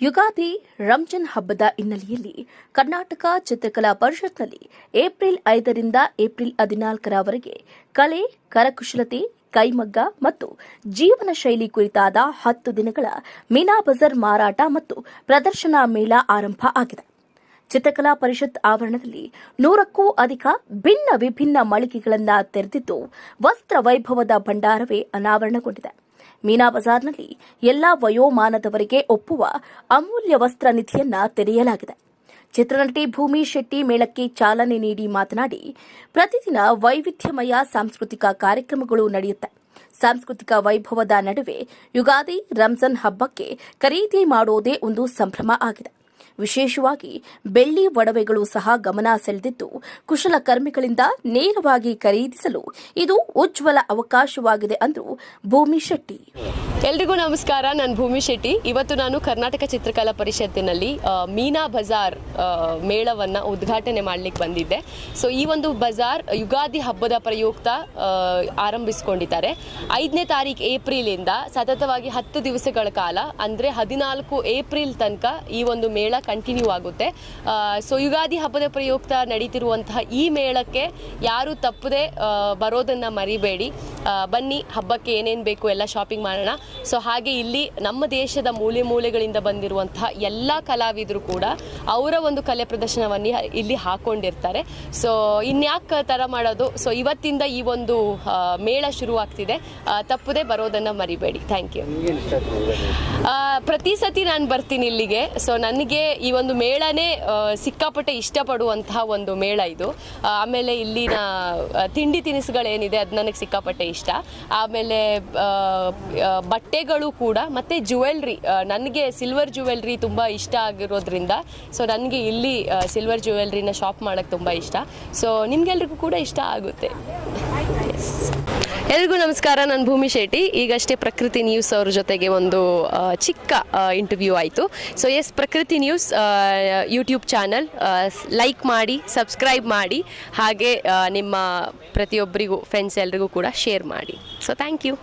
ಯುಗಾದಿ ರಂಜಾನ್ ಹಬ್ಬದ ಹಿನ್ನೆಲೆಯಲ್ಲಿ ಕರ್ನಾಟಕ ಚಿತ್ರಕಲಾ ಪರಿಷತ್ನಲ್ಲಿ ಏಪ್ರಿಲ್ ಐದರಿಂದ ಏಪ್ರಿಲ್ ಹದಿನಾಲ್ಕರವರೆಗೆ ಕಲೆ, ಕರಕುಶಲತೆ, ಕೈಮಗ್ಗ ಮತ್ತು ಜೀವನ ಶೈಲಿ ಕುರಿತಾದ ಹತ್ತು ದಿನಗಳ ಮೀನಾ ಬಜಾರ್ ಮಾರಾಟ ಮತ್ತು ಪ್ರದರ್ಶನ ಮೇಳ ಆರಂಭ ಆಗಿದೆ. ಚಿತ್ರಕಲಾ ಪರಿಷತ್ ಆವರಣದಲ್ಲಿ ನೂರಕ್ಕೂ ಅಧಿಕ ಭಿನ್ನ ವಿಭಿನ್ನ ಮಳಿಗೆಗಳನ್ನು ತೆರೆದಿದ್ದು ವಸ್ತ್ರ ವೈಭವದ ಭಂಡಾರವೇ ಅನಾವರಣಗೊಂಡಿದೆ. ಮೀನಾ ಬಜಾರ್ನಲ್ಲಿ ಎಲ್ಲಾ ವಯೋಮಾನದವರಿಗೆ ಒಪ್ಪುವ ಅಮೂಲ್ಯ ವಸ್ತ್ರ ನಿಧಿಯನ್ನ ತೆರೆಯಲಾಗಿದೆ. ಚಿತ್ರನಟಿ ಭೂಮಿ ಶೆಟ್ಟಿ ಮೇಳಕ್ಕೆ ಚಾಲನೆ ನೀಡಿ ಮಾತನಾಡಿ, ಪ್ರತಿದಿನ ವೈವಿಧ್ಯಮಯ ಸಾಂಸ್ಕೃತಿಕ ಕಾರ್ಯಕ್ರಮಗಳು ನಡೆಯುತ್ತೆ. ಸಾಂಸ್ಕೃತಿಕ ವೈಭವದ ನಡುವೆ ಯುಗಾದಿ, ರಂಜಾನ್ ಹಬ್ಬಕ್ಕೆ ಖರೀದಿ ಮಾಡೋದೇ ಒಂದು ಸಂಭ್ರಮ ಆಗಿದೆ. ವಿಶೇಷವಾಗಿ ಬೆಳ್ಳಿ ಒಡವೆಗಳು ಸಹ ಗಮನ ಸೆಳೆದಿದ್ದು ಕುಶಲಕರ್ಮಿಗಳಿಂದ ನೇರವಾಗಿ ಖರೀದಿಸಲು ಇದು ಉಜ್ವಲ ಅವಕಾಶವಾಗಿದೆ ಅಂದರು ಭೂಮಿ ಶೆಟ್ಟಿ. ಎಲ್ರಿಗೂ ನಮಸ್ಕಾರ, ನಾನು ಭೂಮಿ ಶೆಟ್ಟಿ. ಇವತ್ತು ನಾನು ಕರ್ನಾಟಕ ಚಿತ್ರಕಲಾ ಪರಿಷತ್ತಿನಲ್ಲಿ ಮೀನಾ ಬಜಾರ್ ಮೇಳವನ್ನು ಉದ್ಘಾಟನೆ ಮಾಡಲಿಕ್ಕೆ ಬಂದಿದ್ದೆ. ಸೊ ಈ ಒಂದು ಬಜಾರ್ ಯುಗಾದಿ ಹಬ್ಬದ ಪ್ರಯುಕ್ತ ಆರಂಭಿಸಿಕೊಂಡಿದ್ದಾರೆ. ಐದನೇ ತಾರೀಕು ಏಪ್ರಿಲಿಂದ ಸತತವಾಗಿ ಹತ್ತು ದಿವಸಗಳ ಕಾಲ, ಅಂದರೆ ಹದಿನಾಲ್ಕು ಏಪ್ರಿಲ್ ತನಕ ಈ ಒಂದು ಮೇಳ ಕಂಟಿನ್ಯೂ ಆಗುತ್ತೆ. ಸೊ ಯುಗಾದಿ ಹಬ್ಬದ ಪ್ರಯುಕ್ತ ನಡೀತಿರುವಂತಹ ಈ ಮೇಳಕ್ಕೆ ಯಾರು ತಪ್ಪದೆ ಬರೋದನ್ನು ಮರಿಬೇಡಿ. ಬನ್ನಿ, ಹಬ್ಬಕ್ಕೆ ಏನೇನು ಬೇಕು ಎಲ್ಲ ಶಾಪಿಂಗ್ ಮಾಡೋಣ. ಸೊ ಹಾಗೆ ಇಲ್ಲಿ ನಮ್ಮ ದೇಶದ ಮೂಲೆ ಮೂಲೆಗಳಿಂದ ಬಂದಿರುವಂತಹ ಎಲ್ಲ ಕಲಾವಿದರು ಕೂಡ ಅವರ ಒಂದು ಕಲೆ ಪ್ರದರ್ಶನವನ್ನು ಇಲ್ಲಿ ಹಾಕೊಂಡಿರ್ತಾರೆ. ಸೊ ಇನ್ಯಾಕೆ ಥರ ಮಾಡೋದು? ಸೊ ಇವತ್ತಿಂದ ಈ ಒಂದು ಮೇಳ ಶುರುವಾಗ್ತಿದೆ. ತಪ್ಪದೇ ಬರೋದನ್ನ ಮರಿಬೇಡಿ. ಥ್ಯಾಂಕ್ ಯು ಪ್ರತಿ ಸತಿ ನಾನು ಬರ್ತೀನಿ ಇಲ್ಲಿಗೆ. ಸೊ ನನಗೆ ಈ ಒಂದು ಮೇಳನೇ ಸಿಕ್ಕಾಪಟ್ಟೆ ಇಷ್ಟಪಡುವಂತಹ ಒಂದು ಮೇಳ ಇದು. ಆಮೇಲೆ ಇಲ್ಲಿನ ತಿಂಡಿ ತಿನಿಸುಗಳೇನಿದೆ, ಅದು ನನಗೆ ಸಿಕ್ಕಾಪಟ್ಟೆ ಇಷ್ಟ. ಆಮೇಲೆ ಬಟ್ಟೆಗಳು ಕೂಡ ಮತ್ತು ಜ್ಯುವೆಲ್ರಿ ನನಗೆ ಸಿಲ್ವರ್ ಜುವೆಲ್ರಿ ತುಂಬ ಇಷ್ಟ ಆಗಿರೋದ್ರಿಂದ ಸೊ ನನಗೆ ಇಲ್ಲಿ ಸಿಲ್ವರ್ ಜ್ಯುವೆಲ್ರಿನ ಶಾಪ್ ಮಾಡೋಕ್ಕೆ ತುಂಬ ಇಷ್ಟ. ಸೊ ನಿಮ್ಗೆಲ್ರಿಗೂ ಕೂಡ ಇಷ್ಟ ಆಗುತ್ತೆ. ಎಲ್ರಿಗೂ ನಮಸ್ಕಾರ, ನಾನು ಭೂಮಿ ಶೆಟ್ಟಿ. ಈಗಷ್ಟೇ ಪ್ರಕೃತಿ ನ್ಯೂಸ್ ಅವ್ರ ಜೊತೆಗೆ ಒಂದು ಚಿಕ್ಕ ಇಂಟರ್ವ್ಯೂ ಆಯಿತು. So S Prakruti news YouTube channel like ಮಾಡಿ ಸಬ್ಸ್ಕ್ರೈಬ್ ಮಾಡಿ, ಹಾಗೆ ನಿಮ್ಮ ಪ್ರತಿಯೊಬ್ಬರಿಗೂ ಫ್ರೆಂಡ್ಸ್ ಎಲ್ರಿಗೂ ಕೂಡ ಶೇರ್ ಮಾಡಿ. So thank you